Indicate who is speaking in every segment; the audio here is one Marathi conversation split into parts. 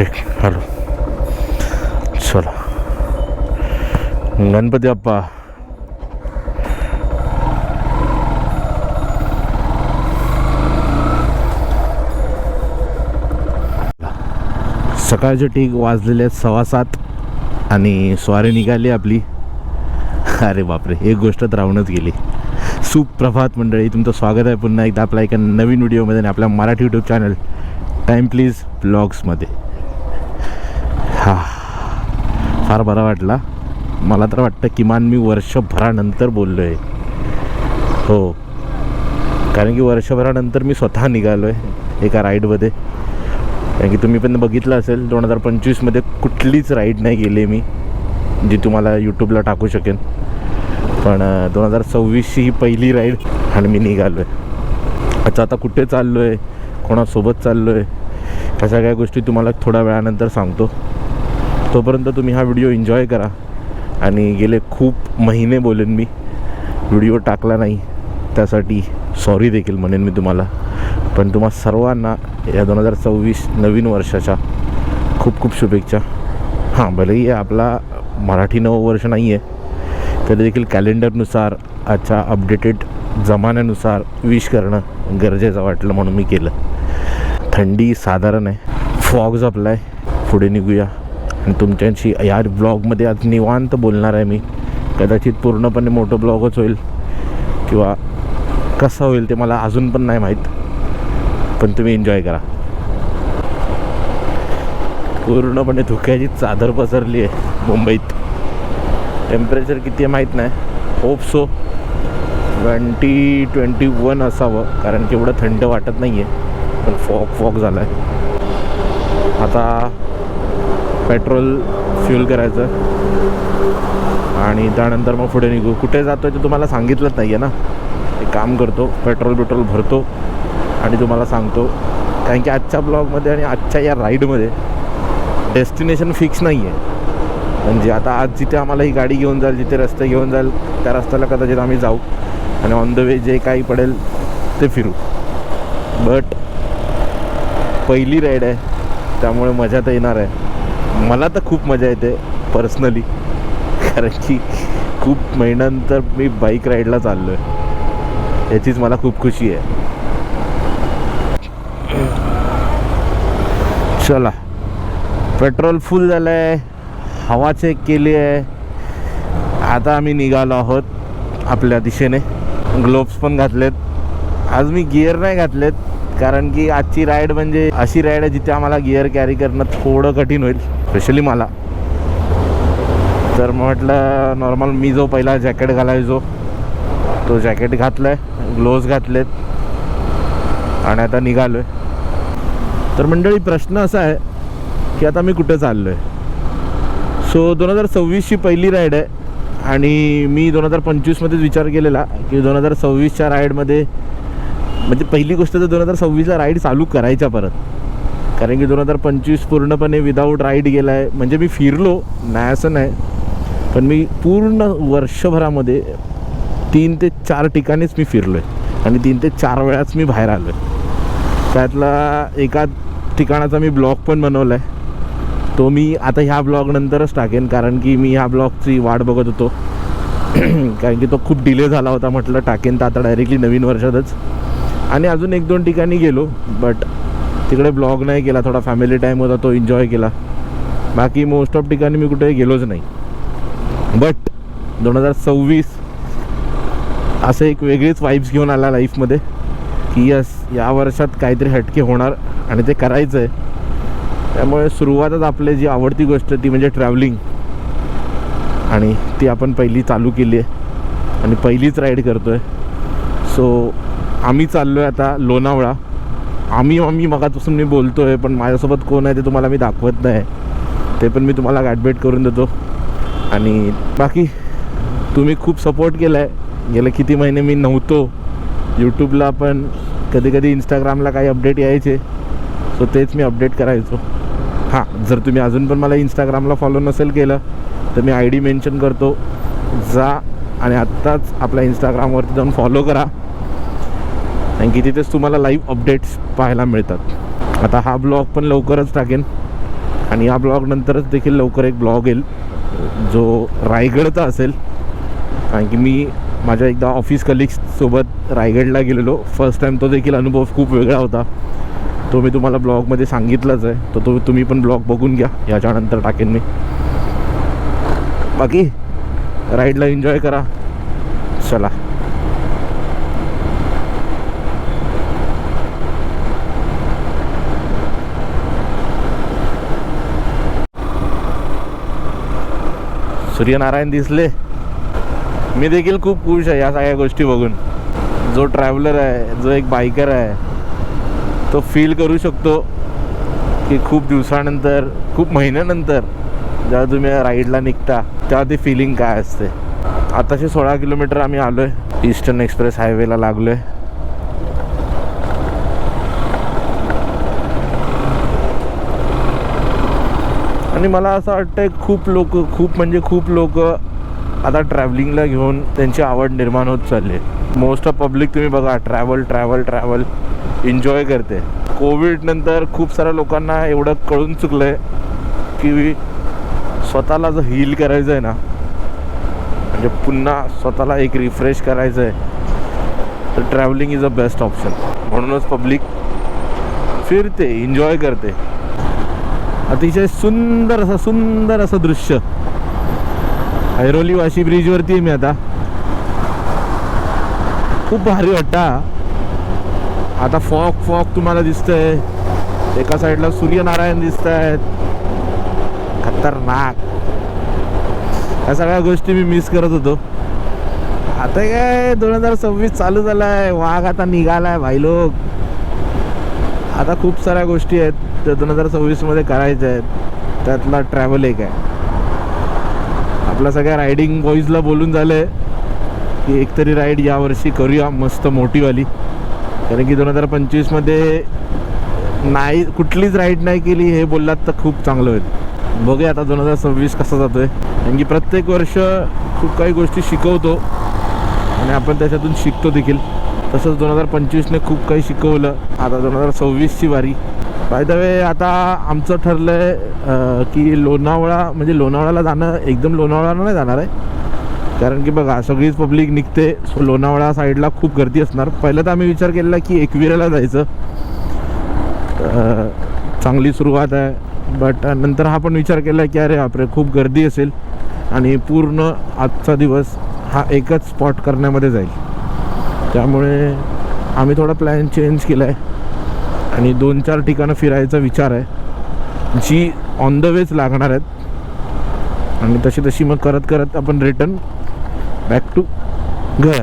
Speaker 1: चेक हॅलो चला गणपती बाप्पा सकाळचे ठीक वाजलेले आहेत सव्वा सात आणि स्वारी निघाली आपली. अरे बापरे एक गोष्ट तर राहूनच गेली. सुप्रभात मंडळी तुमचं स्वागत आहे पुन्हा एकदा आपल्या एका नवीन व्हिडिओमध्ये आणि आपल्या Marathi YouTube channel time please ब्लॉग्समध्ये हा फार बरा वाटला. मला तर वाटतं किमान मी वर्षभरानंतर बोललो आहे हो. कारण की वर्षभरानंतर मी स्वतः निघालो आहे एका राईडमध्ये. कारण की तुम्ही पण बघितलं असेल दोन हजार पंचवीसमध्ये कुठलीच राईड नाही गेली मी जी तुम्हाला यूट्यूबला टाकू शकेन. पण दोन हजार सव्वीसची ही पहिली राईड आणि मी निघालो आहे अच्छा आता कुठे चाललो आहे कोणासोबत चाललो आहे ह्या सगळ्या गोष्टी तुम्हाला थोड्या वेळानंतर सांगतो. तोपर्यंत तुम्ही हा व्हिडिओ एन्जॉय करा. आणि गेले खूप महिने बोलेन मी. व्हिडिओ टाकला नाही. त्यासाठी सॉरी देखील म्हणेन मी तुम्हाला. पण तुम्हा सर्वांना या दोन हजार सव्वीस नवीन वर्षाच्या खूप खूप शुभेच्छा. हां भलेही आपला मराठी नववर्ष नाही आहे तरी देखील कॅलेंडरनुसार आजच्या अपडेटेड जमान्यानुसार विश करणं गरजेचं वाटलं म्हणून मी केलं. थंडी साधारण आहे. फॉग जपला आहे पुढे निघूया. आणि तुमच्याशी या ब्लॉगमध्ये आज निवांत बोलणार आहे मी. कदाचित पूर्णपणे मोठं ब्लॉगच होईल किंवा कसं होईल ते मला अजून पण नाही माहीत. पण तुम्ही एन्जॉय करा. पूर्णपणे धुक्याची चादर पसरली आहे मुंबईत. टेम्परेचर किती आहे माहीत नाही. Hope so twenty twenty one असावं कारण की एवढं थंड वाटत नाही आहे पण फॉग फॉग झाला आहे आता पेट्रोल फ्यूल करायचं. आणि त्यानंतर मग पुढे निघू. कुठे जातो आहे ते तुम्हाला सांगितलंच नाही आहे ना. एक काम करतो पेट्रोल पेट्रोल भरतो आणि तुम्हाला सांगतो कारण की आजच्या ब्लॉगमध्ये आणि आजच्या या राईडमध्ये डेस्टिनेशन फिक्स नाही आहे म्हणजे आता आज जिथे आम्हाला ही गाडी घेऊन जाईल जिथे रस्ते घेऊन जाईल त्या रस्त्याला कदाचित आम्ही जाऊ आणि ऑन द वे जे काही पडेल ते फिरू. बट पहिली राईड आहे त्यामुळे मजा तर येणार आहे. मला तर खूप मजा येते पर्सनली कारण की खूप महिन्यानंतर मी बाईक राईडला चाललो आहे याचीच मला खूप खुशी आहे. चला. पेट्रोल फुल झालं आहे हवा चेक केली आहे. आता आम्ही निघालो आहोत आपल्या दिशेने. ग्लोब्स पण घातलेत. आज मी गिअर नाही घातलेत कारण की आजची राईड म्हणजे अशी राईड आहे जिथे आम्हाला गिअर कॅरी करणं थोडं कठीण होईल. स्पेशली मला. तर म्हटलं नॉर्मल मी जो पहिला जॅकेट घालायचो तो जॅकेट घातला आहे ग्लोव्ज घातलेत आणि आता निघालो आहे तर मंडळी प्रश्न असा आहे की आता मी कुठे चाललो आहे सो दोन हजार सव्वीसची पहिली राईड आहे आणि मी दोन हजार पंचवीसमध्येच विचार केलेला की दोन हजार सव्वीसच्या राईडमध्ये म्हणजे पहिली गोष्ट तर दोन हजार सव्वीसला राईड चालू करायच्या परत. कारण की दोन हजार पंचवीस पूर्णपणे विदाऊट राईड गेला आहे म्हणजे मी फिरलो नाही असं नाही. पण मी पूर्ण वर्षभरामध्ये तीन ते चार ठिकाणीच मी फिरलो आहे आणि तीन ते चार वेळाच मी बाहेर आलो आहे त्यातला एका ठिकाणाचा मी ब्लॉग पण बनवला आहे तो मी आता ह्या ब्लॉगनंतरच टाकेन कारण की मी ह्या ब्लॉगची वाट बघत होतो. कारण की तो खूप डिले झाला होता म्हटलं टाकेन तर आता डायरेक्टली नवीन वर्षातच. आणि अजून एक दोन ठिकाणी गेलो बट तिकडे ब्लॉग नाही केला थोडा फॅमिली टाईम होता तो एन्जॉय केला. बाकी मोस्ट ऑफ ठिकाणी मी कुठे गेलोच नाही. बट दोन हजार सव्वीस असं एक वेगळीच वाईब्स घेऊन आला लाईफमध्ये की यस या वर्षात काहीतरी हटके होणार आणि ते करायचं आहे त्यामुळे सुरुवातच आपली जी आवडती गोष्ट ती म्हणजे ट्रॅव्हलिंग आणि ती आपण पहिली चालू केली आहे. आणि पहिलीच राईड करतो आहे सो आम्ही चाललो आहे आता लोणावळा. आम्ही आम्ही मगापासून मी बोलतो आहे पण माझ्यासोबत कोण आहे ते तुम्हाला मी दाखवत नाही. ते पण मी तुम्हाला गाठभेट करून देतो. आणि बाकी तुम्ही खूप सपोर्ट केला आहे गेले किती महिने मी नव्हतो. यूट्यूबला पण कधी कधी इंस्टाग्रामला काही अपडेट यायचे. सो तेच मी अपडेट करायचो. हां जर तुम्ही अजून पण मला इंस्टाग्रामला फॉलो नसेल केलं तर मी आय डी मेन्शन करतो. जा आणि आत्ताच आपल्या इंस्टाग्रामवरती जाऊन फॉलो करा. कारण की तिथेच तुम्हाला लाईव्ह अपडेट्स पाहायला मिळतात. आता हा ब्लॉग पण लवकरच टाकेन आणि या ब्लॉग नंतरच देखील लवकर एक ब्लॉग येईल जो रायगडचा असेल. कारण की मी माझ्या एकदा ऑफिस कलिग्ससोबत रायगडला गेलेलो. फर्स्ट टाईम तो देखील अनुभव खूप वेगळा होता. तो मी तुम्हाला ब्लॉगमध्ये सांगितलाच आहे. तर तो तुम्ही पण ब्लॉग बघून घ्या. याच्यानंतर टाकेन मी. बाकी राईडला एन्जॉय करा. चला. सूर्यनारायण दिसले. मी देखील खूप खुश आहे या सगळ्या गोष्टी बघून. जो ट्रॅव्हलर आहे जो एक बायकर आहे तो फील करू शकतो की खूप दिवसानंतर खूप महिन्यानंतर जेव्हा तुम्ही राईडला निघता तेव्हा ती फिलिंग काय असते. आताशे सोळा किलोमीटर आम्ही आलो आहे ईस्टर्न एक्सप्रेस हायवेला लागलो आहे आणि मला असं वाटतंय खूप लोक खूप म्हणजे खूप लोक आता ट्रॅव्हलिंगला घेऊन त्यांची आवड निर्माण होत चालली मोस्ट ऑफ पब्लिक तुम्ही बघा ट्रॅव्हल ट्रॅव्हल ट्रॅव्हल एन्जॉय करते. कोविड नंतर खूप साऱ्या लोकांना एवढं कळून चुकलं आहे की स्वतःला जर हील करायचं आहे ना म्हणजे पुन्हा स्वतःला एक रिफ्रेश करायचं आहे तर travelling is a best option म्हणूनच पब्लिक फिरते एन्जॉय करते. अतिशय सुंदर असं सुंदर असं दृश्य. ऐरोली वाशी ब्रिजवरती आहे मी आता. खूप भारी वाटता आता फॉक फॉक तुम्हाला दिसतंय. एका साईडला सूर्यनारायण दिसत आहेत खतरनाक. ह्या सगळ्या गोष्टी मी मिस करत होतो. आता काय दोन हजार सव्वीस चालू झालाय. वाघ आता निघालाय भाई लोक. आता खूप साऱ्या गोष्टी आहेत. तर दोन हजार सव्वीसमध्ये करायचं आहे. त्यातला ट्रॅव्हल एक आहे. आपल्या सगळ्या रायडिंग बॉईजला बोलून झालं आहे की एकतरी राईड यावर्षी करूया मस्त मोठीवाली. कारण की दोन हजार पंचवीसमध्ये नाही कुठलीच राईड नाही केली हे बोललात तर खूप चांगलं होईल. बघूया आता दोन हजार सव्वीस कसा जातोय. कारण की प्रत्येक वर्ष खूप काही गोष्टी शिकवतो आणि आपण त्याच्यातून शिकतो देखील. तसंच दोन हजार पंचवीसने खूप काही शिकवलं. आता दोन हजार सव्वीसची वारी. बाय द वे आता आमचं ठरलं आहे की लोणावळा म्हणजे लोणावळ्याला जाणं एकदम लोणावळ्याला नाही जाणार आहे. कारण की बघा सगळीच पब्लिक निघते सो लोणावळा साईडला खूप गर्दी असणार. पहिलं तर आम्ही विचार केलेला की एकविराला जायचं. चांगली सुरुवात आहे. बट नंतर हा पण विचार केला की अरे बापरे खूप गर्दी असेल. आणि पूर्ण आजचा दिवस हा एकच स्पॉट करण्यामध्ये जाईल. त्यामुळे आम्ही थोडा प्लॅन चेंज केला आहे आणि दोन चार ठिकाणं फिरायचा विचार आहे. जी ऑन द वेच लागणार आहेत. आणि तशी तशी मग करत करत आपण रिटर्न बॅक टू घर.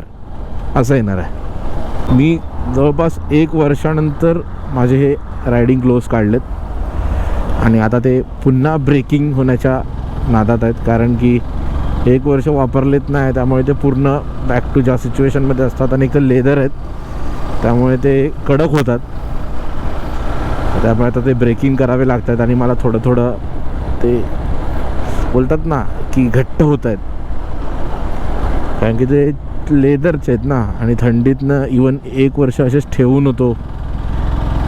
Speaker 1: असं येणार आहे. मी जवळपास एक वर्षानंतर माझे हे रायडिंग ग्लोव्स काढलेत. आणि आता ते पुन्हा ब्रेकिंग होण्याच्या नादात आहेत. कारण की एक वर्ष वापरलेत नाही त्यामुळे ते पूर्ण बॅक टू ज्या सिच्युएशनमध्ये असतात आणि एक लेदर आहेत त्यामुळे ते कडक होतात. त्यामुळे आता ते ब्रेकिंग करावे लागतात आणि मला थोडं थोडं ते बोलतात ना की घट्ट होत आहेत कारण की ते लेदरचे आहेत ना आणि थंडीतनं इवन एक वर्ष असेच ठेवून होतो.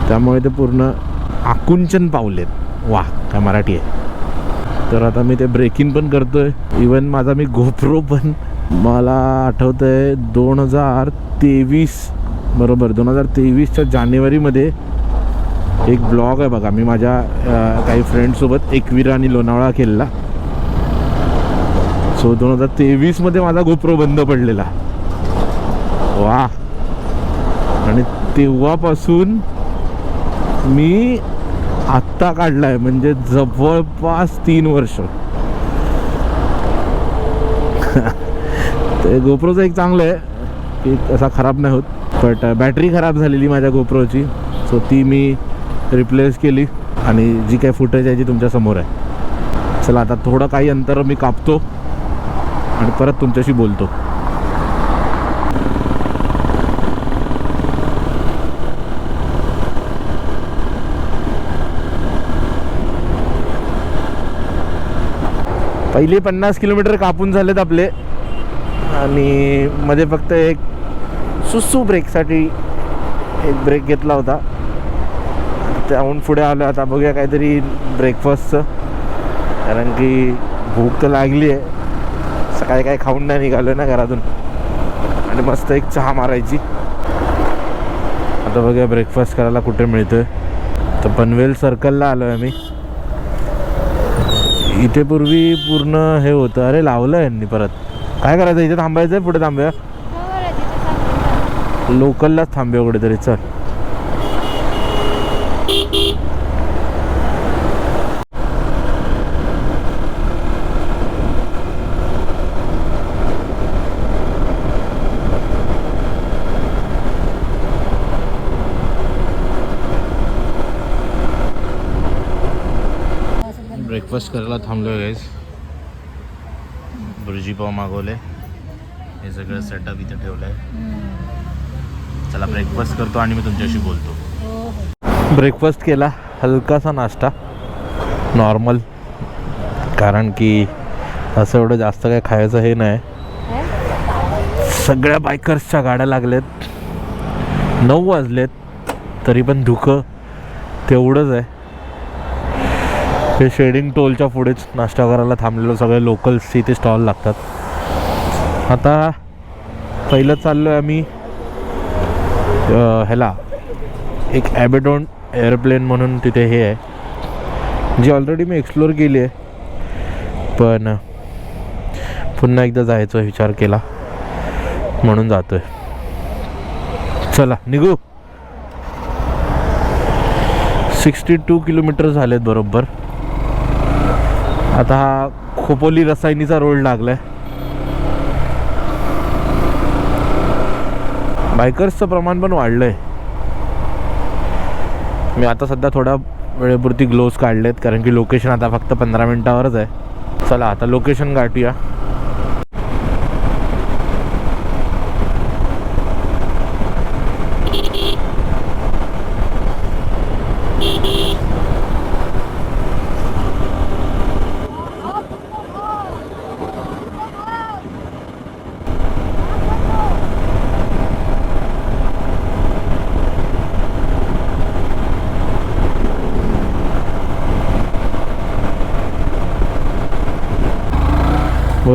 Speaker 1: त्यामुळे ते पूर्ण आकुंचन पावलेत वा काय मराठी आहे. तर आता मी ते ब्रेकिंग पण करतोय. इवन माझा मी गोप्रो पण मला आठवतं आहे दोन हजार तेवीस बरोबर दोन हजार तेवीसच्या जानेवारीमध्ये एक ब्लॉग आहे बघा. मी माझ्या काही फ्रेंडसोबत एकवीरा आणि लोणावळा केलेला. सो दोन हजार तेवीसमध्ये माझा गोप्रो बंद पडलेला. वा. आणि तेव्हापासून मी आत्ता काढलाय. म्हणजे जवळपास तीन वर्ष. ते गोप्रोचं एक चांगलं आहे की असा खराब नाही होत. बट बॅटरी खराब झालेली माझ्या गोप्रोची. सो ती मी रिप्लेस केली आणि जी काही फुटेज आहे जी तुमच्यासमोर आहे. चला आता थोडं काही अंतर मी कापतो आणि परत तुमच्याशी बोलतो. पहिले पन्नास किलोमीटर कापून झालेत आपले. आणि मध्ये फक्त एक सुसू ब्रेकसाठी एक ब्रेक घेतला होता. त्याहून पुढे आलो आता बघूया काहीतरी ब्रेकफास्टचं कारण की भूक तर लागली आहे. सकाळी काही खाऊन नाही निघालो ना घरातून. आणि मस्त एक चहा मारायची. आता बघूया ब्रेकफास्ट करायला कुठे मिळतोय. तर पनवेल सर्कलला आलो आहे मी इथे पूर्वी पूर्ण हे होतं. अरे लावलं यांनी परत. काय करायचं? इथे थांबायचं आहे पुढे थांबूया. लोकललाच थांबूया कुठेतरी. चल. ब्रेकफास्ट करायला थांबलो आहे गाईज भुर्जी पाव मागवले. हे सगळं सेटअप इथे ठेवलं आहे चला ब्रेकफास्ट करतो आणि मी तुमच्याशी बोलतो. ब्रेकफास्ट केला. हलकासा नाश्ता. नॉर्मल कारण की असं एवढं जास्त काय खायचं हे नाही. सगळ्या बायकर्सच्या गाड्या लागलेत. नऊ वाजलेत. तरी पण धुकं. तेवढंच आहे. हे शेडिंग टोलच्या पुढेच नाश्ता करायला थांबलेलो. सगळे लोकल्स इथे स्टॉल लागतात. आता पहिलं चाललो आहे आम्ही ह्याला. एक ॲबेडॉन एअरप्लेन म्हणून तिथे हे आहे जी ऑलरेडी मी एक्सप्लोअर केली आहे. पण पुन्हा एकदा जायचा विचार केला म्हणून जातोय. चला निघू. सिक्स्टी टू किलोमीटर झालेत बरोबर. आता हा खोपोली रसायनीचा रोड लागलाय. बायकर्सचं प्रमाण पण वाढलंय. मी आता सध्या थोड्या वेळेपुरती ग्लोव्स काढलेत कारण की लोकेशन आता फक्त पंधरा मिनिटावरच आहे. चला आता लोकेशन गाठूया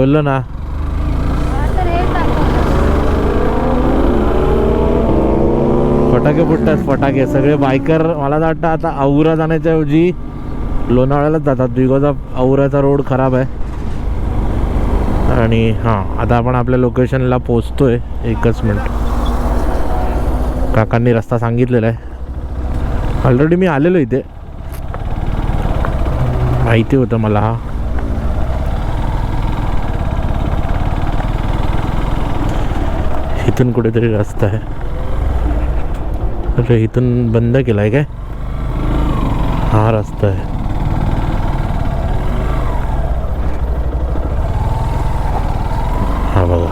Speaker 1: बोललो ना. फटाके फुटतात फटाके. सगळे बायकर मला वाटतं आता औरा जाण्याच्या ऐवजी लोणावळ्यालाच जातात. बिकॉज ऑफ औराचा रोड खराब आहे. आणि हां आता आपण आपल्या लोकेशनला पोचतोय एकच मिनिट काकांनी रस्ता सांगितलेला आहे. ऑलरेडी मी आलेलो इथे. माहिती होतं मला. हा इथून कुठेतरी रस्ता आहे अरे इथून बंद केला आहे काय हा रस्ता आहे हा बघा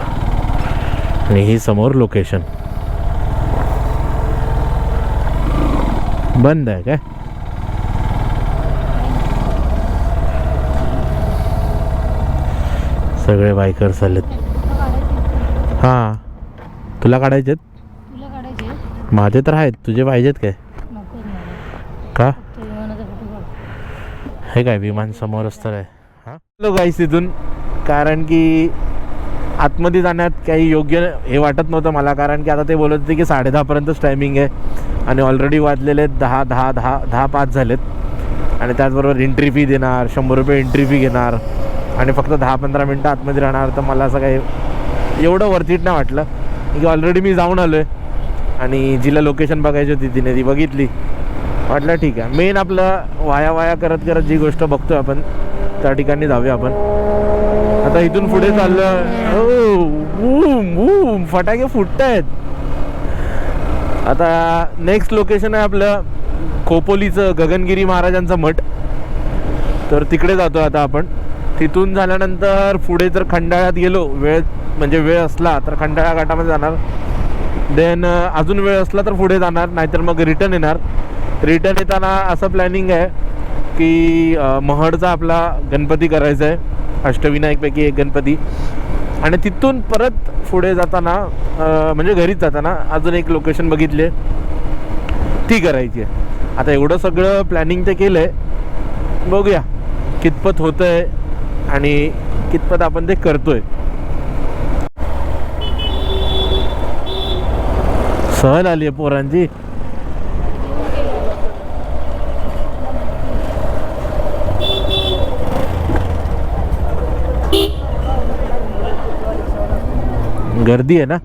Speaker 1: आणि ही समोर लोकेशन बंद आहे काय? सगळे बायकर्स आलेत। तुला
Speaker 2: काढायचे
Speaker 1: माझे तर आहेत. तुझे पाहिजेत काय?
Speaker 2: नको
Speaker 1: का?
Speaker 2: ते विमानाचा फोटो काढ.
Speaker 1: हे काय विमान समोरच तर आहे हां? हॅलो गाईस तिथून कारण की आतमध्ये जाण्यात काही योग्य हे वाटत नव्हतं मला. कारण की आता ते बोलत होते की साडे दहापर्यंतच टायमिंग आहे. आणि ऑलरेडी वाजलेले आहेत दहा दहा दहा दहा पाच झालेत. आणि त्याचबरोबर एंट्री फी देणार शंभर रुपये एंट्री फी घेणार. आणि फक्त दहा पंधरा मिनटं आतमध्ये राहणार. तर मला असं काही एवढं वर्थीट नाही वाटलं. की ऑलरेडी मी जाऊन आलो आहे आणि जिला लोकेशन बघायची होती तिने ती बघितली. वाटलं ठीक आहे. मेन आपलं वाया वाया करत करत जी गोष्ट बघतोय आपण त्या ठिकाणी जाऊया आपण. आता इथून पुढे चाललं फटाके फुटत आहेत आता नेक्स्ट लोकेशन आहे आपलं खोपोलीचं गगनगिरी महाराजांचं मठ. तर तिकडे जातो आता आपण. तिथून झाल्यानंतर पुढे जर खंडाळ्यात गेलो वेळ म्हणजे वेळ असला तर खंडाळा घाटामध्ये जाणार. देन अजून वेळ असला तर पुढे जाणार नाहीतर मग रिटर्न येणार. रिटर्न येताना असं प्लॅनिंग आहे की महडचा आपला गणपती करायचा आहे. अष्टविनायकपैकी एक गणपती. आणि तिथून परत पुढे जाताना म्हणजे घरीच जाताना अजून एक लोकेशन बघितली आहे. ती करायची आहे. आता एवढं सगळं प्लॅनिंग ते केलं आहे बघूया कितपत होतं आहे आणि कितपत आपण ते करतोय. सहल आली आहे पोरांची. गर्दी आहे ना?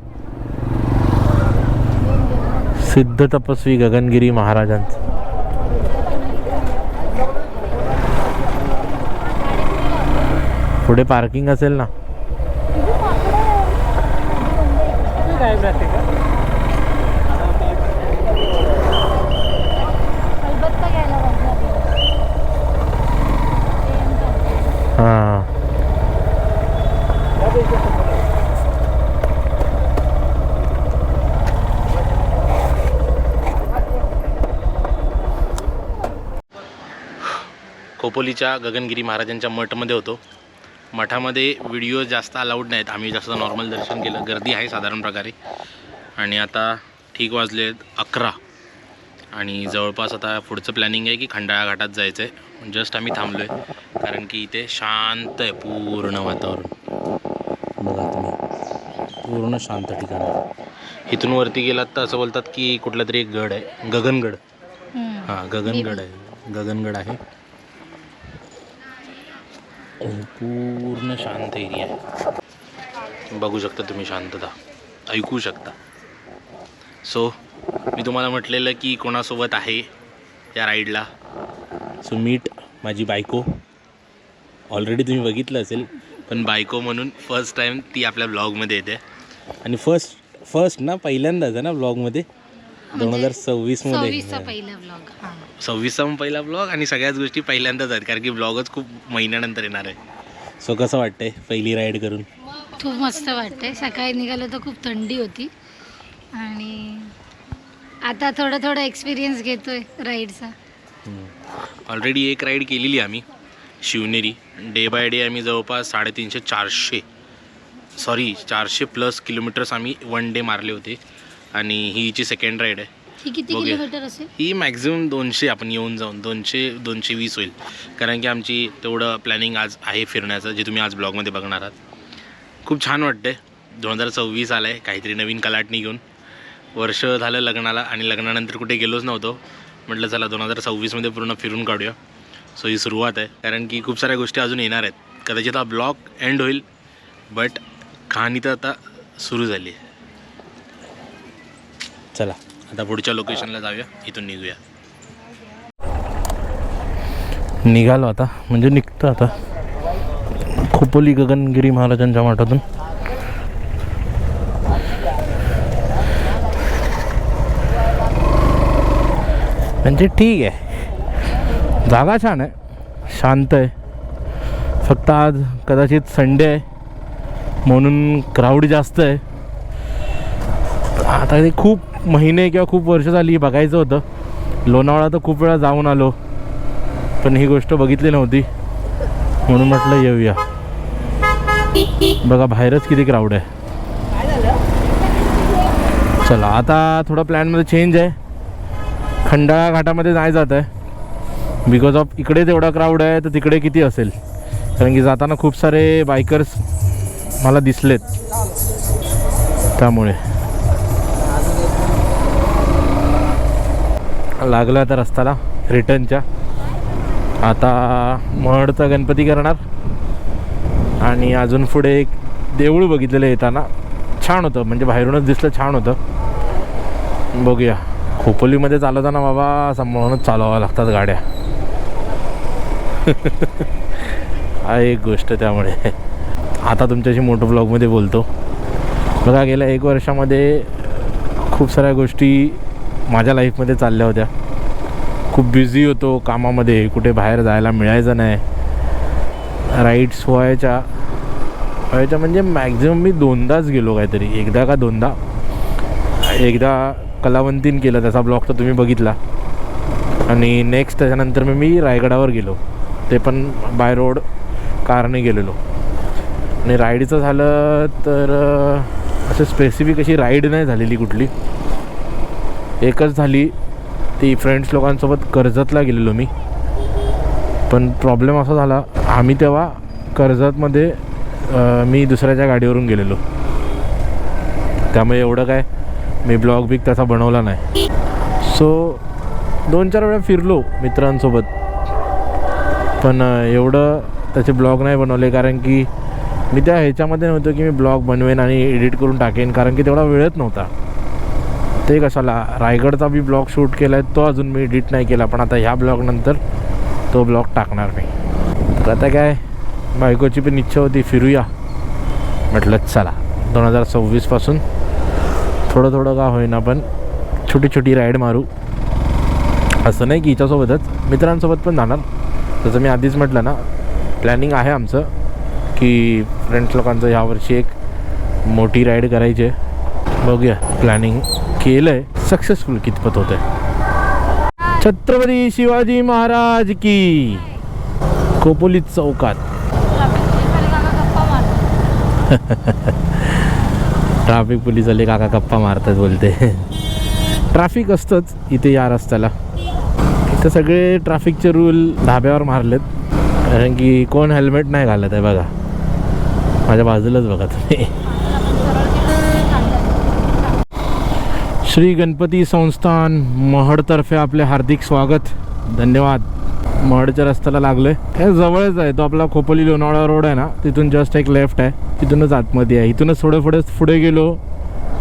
Speaker 1: सिद्ध तपस्वी गगनगिरी महाराजांचं. पुढे पार्किंग असेल ना. हां.
Speaker 3: खोपोलीच्या गगनगिरी महाराजांच्या मठमध्ये होतो. मठामध्ये व्हिडिओ जास्त अलाउड नाहीत. आम्ही जास्त नॉर्मल दर्शन केलं. गर्दी आहे साधारण प्रकारे. आणि आता ठीक वाजले आहेत अकरा. आणि जवळपास आता पुढचं प्लॅनिंग आहे की खंडाळा घाटात जायचं आहे जस्ट आम्ही थांबलो आहे कारण की इथे शांत आहे पूर्ण वातावरण. बघा तुम्ही. पूर्ण शांत ठिकाण आहे. इथून वरती गेलात तर असं बोलतात की कुठला तरी एक गड आहे. गगनगड. हां गगनगड आहे. गगनगड आहे. पूर्ण शांत एरिया आहे. बघू शकता तुम्ही शांतता. ऐकू शकता. सो मी तुम्हाला म्हटलेलं की कोणासोबत आहे या राईडला सो मीट माझी बायको. ऑलरेडी तुम्ही बघितलं असेल पण बायको म्हणून फर्स्ट टाईम ती आपल्या ब्लॉगमध्ये येते. आणि फर्स्ट फर्स्ट ना पहिल्यांदाच आहे ना ब्लॉगमध्ये दोन हजार सव्वीसमध्ये
Speaker 2: पहिला ब्लॉग
Speaker 3: सव्वीसचा पण पहिला ब्लॉग आणि सगळ्याच गोष्टी पहिल्यांदाच आहेत कारण की ब्लॉगच खूप महिन्यानंतर येणार आहे. सो कसं वाटतंय पहिली राईड करून?
Speaker 2: खूप मस्त वाटतंय. सकाळी निघालो तर खूप थंडी होती. आणि आता थोडं थोडं एक्सपिरियन्स घेतोय राईडचा
Speaker 3: ऑलरेडी एक राईड केलेली आम्ही शिवनेरी. डे बाय डे आम्ही जवळपास साडेतीनशे चारशे सॉरी चारशे प्लस किलोमीटर्स आम्ही वन डे मारले होते. आणि ही हिची सेकंड राईड आहे
Speaker 2: ही किती
Speaker 3: बघूया.
Speaker 2: किलोमीटर असेल?
Speaker 3: ही मॅक्झिमम दोनशे आपण येऊन जाऊन दोनशे दोनशे वीस होईल. कारण की आमची तेवढं प्लॅनिंग आज आहे फिरण्याचं जे तुम्ही आज ब्लॉगमध्ये बघणार आहात. खूप छान वाटतंय. दोन हजार सव्वीस आलं आहे काहीतरी नवीन कलाटणी घेऊन. वर्ष झालं लग्नाला आणि लग्नानंतर कुठे गेलोच नव्हतो. म्हटलं चला दोन हजार सव्वीसमध्ये पूर्ण फिरून काढूया. सो ही सुरुवात आहे. कारण की खूप साऱ्या गोष्टी अजून येणार आहेत. कदाचित हा ब्लॉग एंड होईल बट कहाणी तर आता सुरू झाली आहे. चला. आता पुढच्या लोकेशनला जाऊया. इथून निघूया.
Speaker 1: निघालो आता. म्हणजे निघतो आता. खोपोली गगनगिरी महाराजांच्या मठातून. म्हणजे ठीक आहे. जागा छान आहे. शांत आहे. फक्त आज कदाचित संडे आहे. म्हणून क्राऊड जास्त आहे. आता ते खूप महिने किंवा खूप वर्ष झाली बघायचं होतं. लोणावळा तर खूप वेळा जाऊन आलो. पण ही गोष्ट बघितली नव्हती. म्हणून म्हटलं येऊया. बघा बाहेरच किती क्राऊड आहे. चला आता थोडा प्लॅनमध्ये चेंज आहे. खंडाळा घाटामध्ये नाही जात आहे. बिकॉज ऑफ इकडे तेवढा क्राऊड आहे तर तिकडे किती असेल? कारण की जाताना खूप सारे बायकर्स मला दिसलेत. त्यामुळे. लागला आता रस्त्याला रिटर्नच्या. आता महडचा गणपती करणार. आणि अजून पुढे एक देऊळ बघितलेलं येताना. छान होतं म्हणजे बाहेरूनच दिसलं छान होतं. बघूया. खोपोलीमध्ये चालवताना बाबा सांभाळूनच चालवावं लागतात गाड्या. हा एक गोष्ट त्यामुळे. आता तुमच्याशी मोठं ब्लॉगमध्ये बोलतो. बघा गेल्या एक वर्षामध्ये खूप साऱ्या गोष्टी माझ्या लाईफमध्ये चालल्या होत्या. खूप बिझी होतो कामामध्ये कुठे बाहेर जायला मिळायचं नाही. राईड्स व्हायच्या व्हायच्या म्हणजे मॅक्झिमम मी दोनदाच गेलो काहीतरी एकदा का दोनदा. एकदा कलावंतीन केलं त्याचा ब्लॉग तर तुम्ही बघितला. आणि नेक्स्ट त्याच्यानंतर मग मी रायगडावर गेलो. ते पण बाय रोड कारने गेलेलो. आणि राईडचं झालं तर असं स्पेसिफिक अशी राईड नाही झालेली कुठली. एकच झाली ती फ्रेंड्स लोकांसोबत कर्जतला गेलेलो मी. पण प्रॉब्लेम असा झाला आम्ही तेव्हा कर्जतमध्ये मी दुसऱ्याच्या गाडीवरून गेलेलो. त्यामुळे एवढं काय मी ब्लॉग बिग तसा बनवला नाही. सो दोन चार वेळा फिरलो मित्रांसोबत. पण एवढं त्याचे ब्लॉग नाही बनवले कारण की मी त्या ह्याच्यामध्ये नव्हतो की मी ब्लॉग बनवेन आणि एडिट करून टाकेन कारण की तेवढा वेळच नव्हता. ते कशाला रायगडचा मी ब्लॉग शूट केला आहे तो अजून मी एडिट नाही केला पण आता ह्या ब्लॉगनंतर तो ब्लॉग टाकणार मी. तर आता काय बायकोची पण इच्छा होती फिरूया. म्हटलं चला दोन हजार सव्वीसपासून थोडं थोडं का होईना पण छोटी छोटी राईड मारू. असं नाही की हिच्यासोबतच मित्रांसोबत पण जाणार. जसं मी आधीच म्हटलं ना प्लॅनिंग आहे आमचं की फ्रेंड्स लोकांचं यावर्षी एक मोठी राईड करायची आहे. बघूया प्लॅनिंग केलं आहे सक्सेसफुल कितपत होतं आहे छत्रपती शिवाजी महाराज की. खोपोली चौकात. ट्राफिक पोलीस आले काका गप्पा मारतात बोलते. ट्रॅफिक असतंच इथे या रस्त्याला. इथं सगळे ट्रॅफिकचे रूल धाब्यावर मारलेत. कारण की कोण हेल्मेट नाही घालत आहे बघा. माझ्या बाजूलाच बघा तुम्ही. श्री गणपती संस्थान महडतर्फे आपले हार्दिक स्वागत. धन्यवाद. महडच्या रस्त्याला लागलोय. हे जवळच आहे. तो आपला खोपोली लोणावळा रोड आहे ना तिथून जस्ट एक लेफ्ट आहे. तिथूनच आतमध्ये आहे. इथूनच थोडं पुढे पुढे गेलो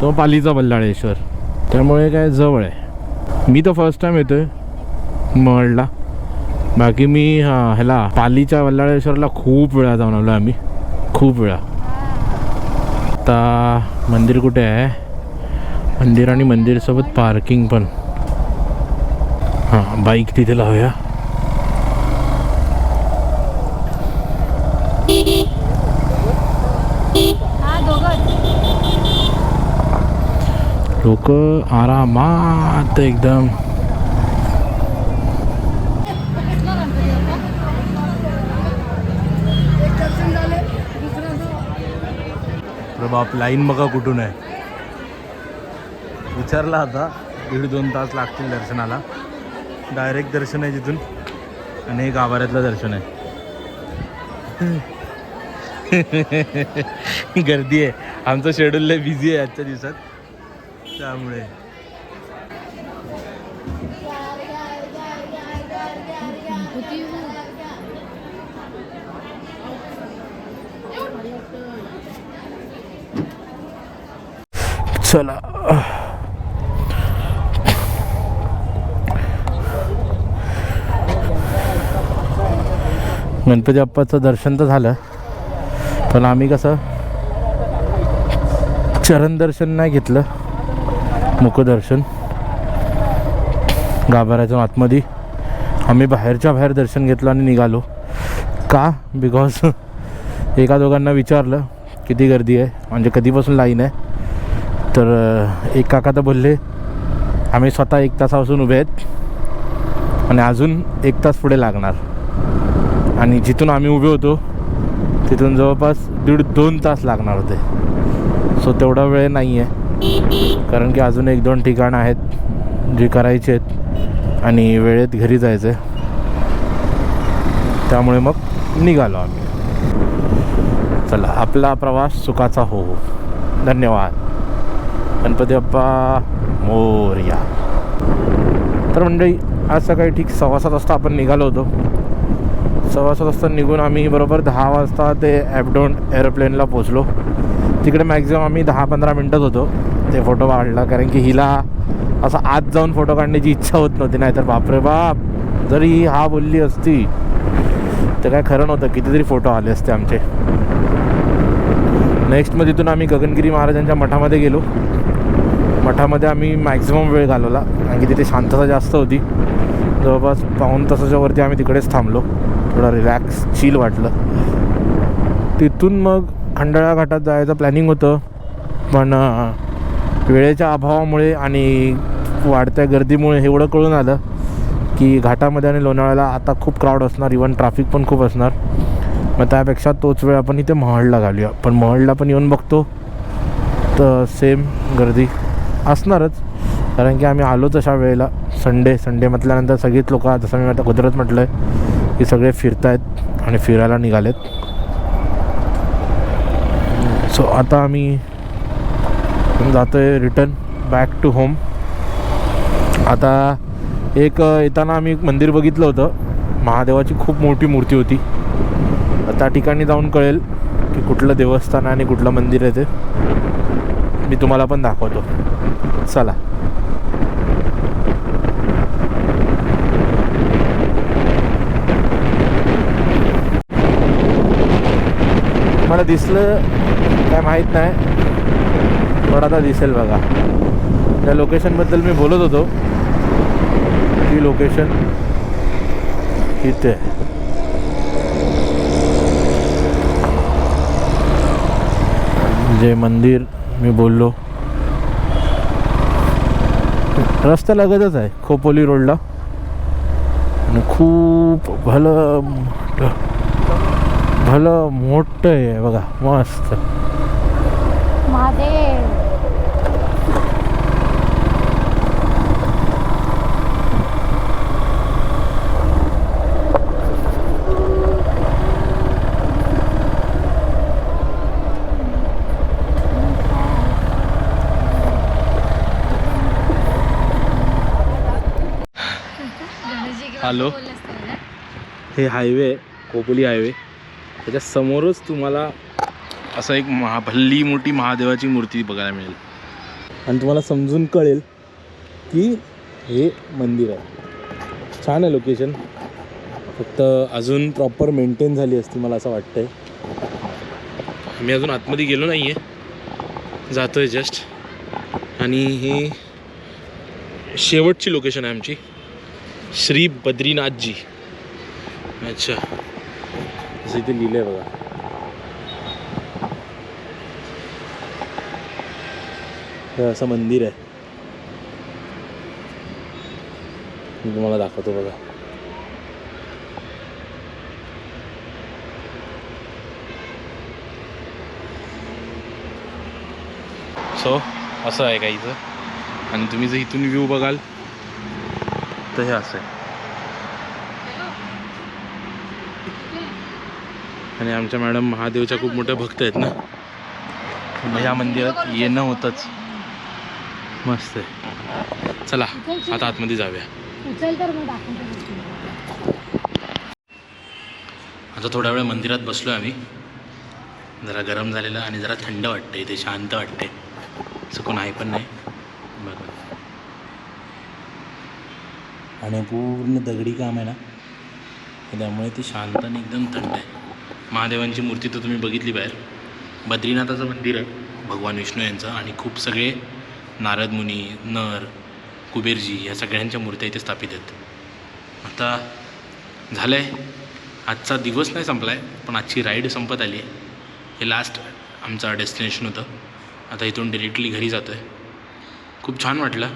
Speaker 1: तो पालीचा बल्लाळेश्वर. त्यामुळे काय जवळ आहे. मी तर फर्स्ट टाईम येतोय महडला. बाकी मी ह्याला पालीच्या वल्लाळेश्वरला खूप वेळा जाऊन आलो आम्ही. खूप वेळा. आता मंदिर कुठे आहे? मंदिर आणि मंदिरसोबत पार्किंग पण. हां बाईक तिथे लावूया.
Speaker 2: हा
Speaker 1: लोक आरामात एकदम. अरे बाप लाईन बघा कुठून आहे. विचारला आता दीड दोन तास लागतील दर्शनाला. डायरेक्ट दर्शन आहे तिथून आणि हे गाभाऱ्यातलं दर्शन आहे. गर्दी आहे. आमचं शेड्यूल लय बिझी आहे आजच्या दिवसात. त्यामुळे. चला गणपती बाप्पाचं दर्शन तर झालं. पण आम्ही कसं चरण दर्शन नाही घेतलं. मुखदर्शन गाभाऱ्याच्या आतमध्ये आम्ही बाहेरच्या बाहेर दर्शन घेतलं आणि निघालो. का? बिकॉज एका दोघांना विचारलं किती गर्दी आहे? म्हणजे कधीपासून लाईन आहे? तर एक काका तर बोलले आम्ही स्वतः एक तासापासून उभे आहेत आणि अजून एक तास पुढे लागणार. आणि जिथून आम्ही उभे होतो तिथून जवळपास दीड दोन तास लागणार होते. सो तेवढा वेळ नाही आहे कारण की अजून एक दोन ठिकाणं आहेत जी करायची आहेत आणि वेळेत घरी जायचं आहे त्यामुळे मग निघालो आम्ही. चला आपला प्रवास सुखाचा हो. हो. धन्यवाद. गणपती बाप्पा मोर्या. तर मंडळी आज सकाळी ठीक सव्वा सात वाजता आपण निघालो होतो. सव्वा सात वाजता निघून आम्ही बरोबर दहा वाजता ते ॲपडोन एरोप्लेनला पोचलो तिकडे मॅक्झिमम आम्ही दहा पंधरा मिनटंच होतो. ते फोटो काढला कारण की हिला असं आत जाऊन फोटो काढण्याची इच्छा होत नव्हती. नाहीतर बापरे बाप जरी हा बोलली असती तर काय खरं नव्हतं. कितीतरी फोटो आले असते आमचे. नेक्स्ट मग तिथून आम्ही गगनगिरी महाराजांच्या मठामध्ये गेलो. मठामध्ये आम्ही मॅक्झिमम वेळ घालवला कारण की तिथे शांतता जास्त होती. जवळपास पाऊण तासाच्या वरती आम्ही तिकडेच थांबलो. थोडं रिलॅक्स चिल वाटलं. तिथून मग खंडाळा घाटात जायचं प्लॅनिंग होतं. पण वेळेच्या अभावामुळे आणि वाढत्या गर्दीमुळे एवढं कळून आलं की घाटामध्ये आणि लोणावळ्याला आता खूप क्राऊड असणार. इवन ट्रॅफिक पण खूप असणार. मग त्यापेक्षा तोच वेळ आपण इथे महडला घालूया. पण महडला पण येऊन बघतो. तर सेम गर्दी असणारच. कारण की आम्ही आलो तशा वेळेला.
Speaker 4: संडे संडे म्हटल्यानंतर सगळीच लोक जसं मी आता गुजरात म्हटलं आहे की सगळे फिरतायत आणि फिरायला निघालेत. सो आता आम्ही जातो आहे रिटर्न बॅक टू होम आता एक येताना आम्ही एक मंदिर बघितलं होतं. महादेवाची खूप मोठी मूर्ती होती. त्या ठिकाणी जाऊन कळेल की कुठलं देवस्थान आहे आणि कुठलं मंदिर आहे ते. मी तुम्हाला पण दाखवतो. चला. मला दिसलं काय माहीत नाही. पण आता दिसेल बघा. त्या लोकेशनबद्दल मी बोलत होतो. ती लोकेशन इथे. आहे. जे मंदिर मी बोललो. रस्ता लगतच आहे खोपोली रोडला. आणि खूप भलं भलं मोठं आहे बघा मस्त.
Speaker 2: महादेव.
Speaker 1: हॅलो. हे हायवे आहे कोपोली हायवे. त्याच्यासमोरच तुम्हाला असं एक महा भल्ली मोठी महादेवाची मूर्ती बघायला मिळेल. आणि तुम्हाला समजून कळेल की हे मंदिर आहे. छान आहे लोकेशन फक्त अजून प्रॉपर मेंटेन झाली असती मला असं वाटतंय. मी अजून आतमध्ये गेलो नाही आहे जातो आहे जस्ट आणि ही शेवटची लोकेशन आहे आमची. श्री बद्रीनाथजी. अच्छा. असं इथे लिहिलं आहे बघा. हे असं मंदिर आहे. मी तुम्हाला दाखवतो बघा. सो असं आहे का इथं? आणि तुम्ही जर इथून व्ह्यू बघाल तर हे असं आहे. आणि आमच्या मॅडम महादेवच्या खूप मोठ्या भक्त आहेत ना. मग या मंदिरात येणं होतंच. मस्त आहे. चला आता आतमध्ये जाऊया. आता थोड्या वेळ मंदिरात बसलो आम्ही. जरा गरम झालेलं आणि जरा थंड वाटतं इथे शांत वाटते असं कोण आहे पण नाही. बघा. आणि पूर्ण दगडी काम आहे ना. त्यामुळे ती शांत आणि एकदम थंड आहे. महादेवांची मूर्ती तर तुम्ही बघितली बाहेर. बद्रीनाथाचं मंदिर आहे भगवान विष्णू यांचं आणि खूप सगळे नारद मुनी नर कुबेरजी या सगळ्यांच्या मूर्त्या इथे स्थापित आहेत. आता झालं आहे आजचा दिवस नाही संपला आहे पण आजची राईड संपत आली आहे. हे लास्ट आमचं डेस्टिनेशन होतं. आता इथून डिरेक्टली घरी जातो आहे खूप छान वाटलं.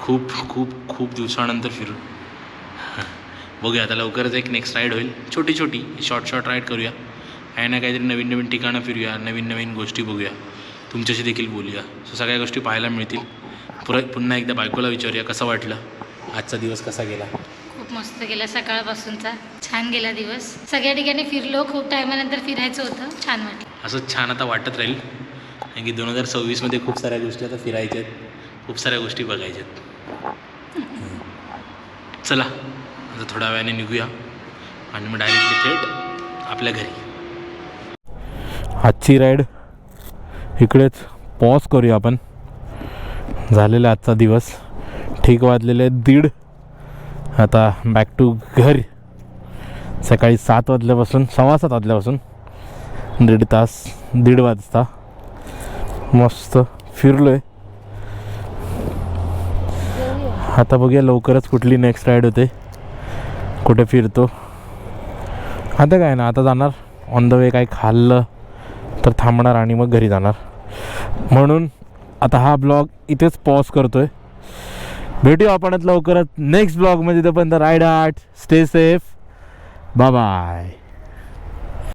Speaker 1: खूप खूप खूप दिवसानंतर फिरून. बघूया आता लवकरच एक नेक्स्ट राईड होईल. छोटी छोटी शॉर्ट शॉर्ट राईड करूया. काही ना काहीतरी नवीन नवीन ठिकाणं फिरूया नवीन नवीन गोष्टी बघूया. तुमच्याशी देखील बोलूया. सो सगळ्या गोष्टी पाहायला मिळतील. पुरा पुन्हा एकदा बायकोला विचारूया कसं वाटलं? आजचा दिवस कसा गेला?
Speaker 2: खूप मस्त गेला सकाळपासूनचा. छान गेला दिवस. सगळ्या ठिकाणी फिरलो खूप टायमानंतर फिरायचं होतं. छान वाटलं.
Speaker 1: असंच छान आता वाटत राहील. कारण की दोन हजार सव्वीसमध्ये खूप साऱ्या गोष्टी आता फिरायच्या आहेत खूप साऱ्या गोष्टी बघायच्या आहेत चला. आता थोड्या वेळाने निघूया. आणि मग डायरेक्टली थेट आपल्या घरी.
Speaker 4: आजची राईड इकडेच पॉज करूया आपण. झालेला आजचा दिवस. ठीक वाजलेले दीड. आता बॅक टू घर. सकाळी सात वाजल्यापासून सव्वा सात वाजल्यापासून दीड तास दीड वाजता मस्त फिरलो आहे आता बघूया लवकरच कुठली नेक्स्ट राईड होते. कुठे फिरतो? आता काय ना आता जाणार. ऑन द वे काय खाल्लं तर थांबणार आणि मग घरी जाणार. म्हणून आता हा ब्लॉग इथेच पॉज करतोय. भेटू आपणच लवकरच नेक्स्ट ब्लॉगमध्ये तोपर्यंत ride art stay safe bye